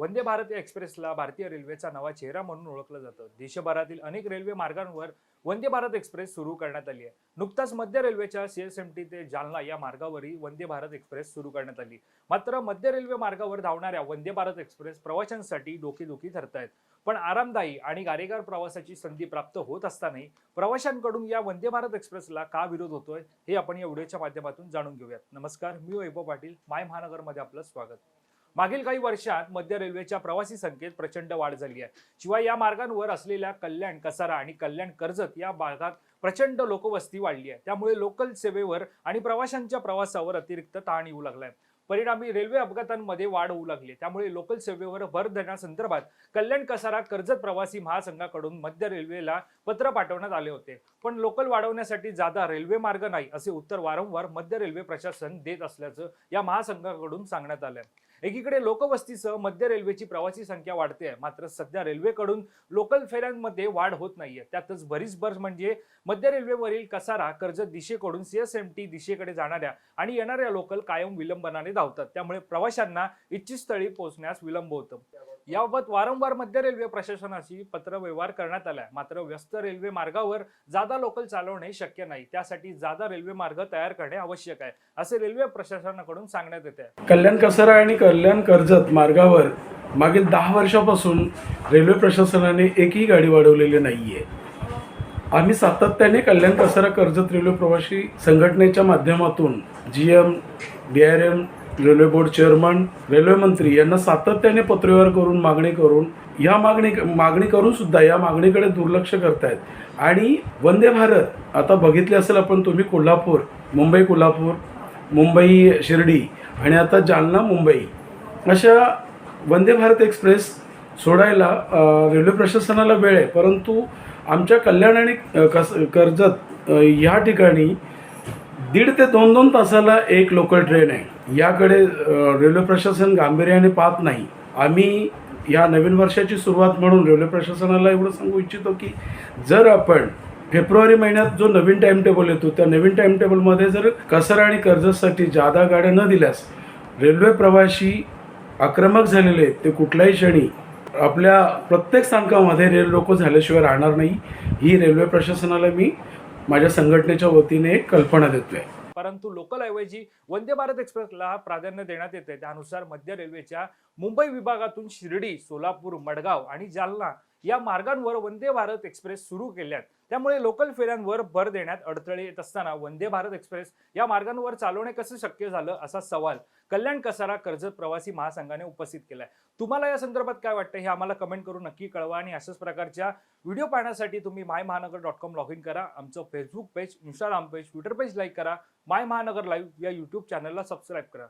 वंदे भारत एक्सप्रेसला भारतीय रेल्वेचा नवा चेहरा म्हणून ओळखलं जातं. देशभरातील अनेक रेल्वे मार्गांवर वंदे भारत एक्सप्रेस सुरू करण्यात आली आहे. नुकताच मध्य रेल्वेच्या सीएसएमटी ते जालना या मार्गावरही वंदे भारत एक्सप्रेस सुरू करण्यात आली. मात्र मध्य रेल्वे मार्गावर धावणाऱ्या वंदे भारत एक्सप्रेस प्रवाशांसाठी डोकेदुखी ठरत आहेत पण आरामदायी आणि गारेगार प्रवासाची संधी प्राप्त होत असतानाही प्रवाशांकडून या वंदे भारत एक्सप्रेसला का विरोध होतोय हे आपण या व्हिडिओच्या माध्यमातून जाणून घेऊयात. नमस्कार मी वैभव पाटील माय महानगरमध्ये आपलं स्वागत. मागील काही वर्षात मध्य रेल्वेच्या प्रवासी संख्येत प्रचंड वाढ झाली आहे. शिवाय या मार्गांवर असलेल्या कल्याण कसारा आणि कल्याण कर्जत या भागात प्रचंड लोकवस्ती वाढली आहे. त्यामुळे लोकल सेवेवर आणि प्रवाशांच्या प्रवासावर अतिरिक्त ताण येऊ लागलाय परिणामी रेल्वे अपघातांमध्ये वाढ होऊ लागली त्यामुळे लोकल सेवेवर भर देण्यासंदर्भात कल्याण कसारा कर्जत प्रवासी महासंघाकडून मध्य रेल्वेला पत्र पाठवण्यात आले होते. पण लोकल वाढवण्यासाठी जादा रेल्वे मार्ग नाही असे उत्तर वारंवार मध्य रेल्वे प्रशासन देत असल्याचं या महासंघाकडून सांगण्यात आलंय एकीकडे लोकवस्तीसह मध्य रेल्वेची प्रवासी संख्या वाढते आहे. मात्र सध्या रेल्वेकडून लोकल फेऱ्यांमध्ये वाढ होत नाहीये. त्यातच बरीच भर म्हणजे मध्य रेल्वेवरील कसारा कर्जत दिशेकडून सीएसएमटी दिशेकडे जाणाऱ्या आणि येणाऱ्या लोकल कायम विलंबनाने धावतात. त्यामुळे प्रवाशांना इच्छित स्थळी पोहोचण्यास विलंब होतो. याबाबत वारंवार मध्य रेल्वे प्रशासनाशी पत्रव्यवहार करण्यात आलाय. मात्र व्यस्त रेल्वे मार्गावर जादा लोकल चालवणे शक्य नाही. त्यासाठी जादा रेल्वे मार्ग तयार करणे आवश्यक आहे असे रेल्वे प्रशासनाकडून सांगण्यात येते कल्याण कसारा आणि कल्याण कर्जत मार्गावर मागील दहा वर्षापासून रेल्वे प्रशासनाने एकही गाडी वाढवलेली नाही आहे आम्ही सातत्याने कल्याण कसारा कर्जत रेल्वे प्रवासी संघटनेच्या माध्यमातून G M B R M railway board chairman railway मंत्री यांना सातत्याने पत्रव्यवहार करून मागणी करून या मागणी मागणी करून सुद्धा या मागणीकडे दुर्लक्ष करतायत. आणि वंदे भारत आता बघितले असेल आपण तुम्ही कोल्हापूर मुंबई कोल्हापूर मुंबई शिर्डी आणि आता जालना मुंबई. अशा वंदे भारत एक्सप्रेस सोडायला रेल्वे प्रशासनाला वेळ आहे. परंतु आमच्या कल्याण आणि कस कर्जत ह्या ठिकाणी दीड ते दोन दोन तासाला एक लोकल ट्रेन आहे. याकडे रेल्वे प्रशासन गांभीर्याने पाहत नाही. आम्ही या नवीन वर्षाची सुरुवात म्हणून रेल्वे प्रशासनाला एवढं सांगू इच्छितो की जर आपण फेब्रुवारी महिन्यात जो नवीन टाईमटेबल येतो त्या नवीन टाइम टेबलमध्ये जर कसर आणि कर्जतसाठी जादा गाड्या न दिल्यास रेल्वे प्रवाशी आक्रमक झालेले ते कुठल्याही क्षणी आपल्या प्रत्येक स्थानकामध्ये रेल रोको झाल्याशिवाय राहणार नाही. ही रेल्वे प्रशासनाला मी माझ्या संघटनेच्या वतीने एक कल्पना देतो आहे परंतु लोकलऐवजी वंदे भारत एक्सप्रेसला प्राधान्य देण्यात येते त्यानुसार मध्य रेल्वेच्या मुंबई विभागातून शिर्डी सोलापूर मडगाव आणि जालना या मार्गांवर वंदे भारत एक्सप्रेस सुरू केल्यात. त्यामुळे लोकल फेऱ्यांवर भर देण्यात अडथळे येत असताना वंदे भारत एक्सप्रेस या मार्गांवर चालवणे कसं शक्य झालं असा सवाल कल्याण कसारा कर्जत प्रवासी महासंघाने उपस्थित केलाय. तुम्हाला या संदर्भात काय वाटतं हे आम्हाला कमेंट करून नक्की कळवा आणि अशाच प्रकारच्या व्हिडिओ पाहण्यासाठी तुम्ही माय महानगर डॉट कॉम लॉग इन करा. आमचं Facebook page Instagram page Twitter page like करा. माय महानगर लाईव्ह या युट्यूब चॅनलला सबस्क्राईब करा.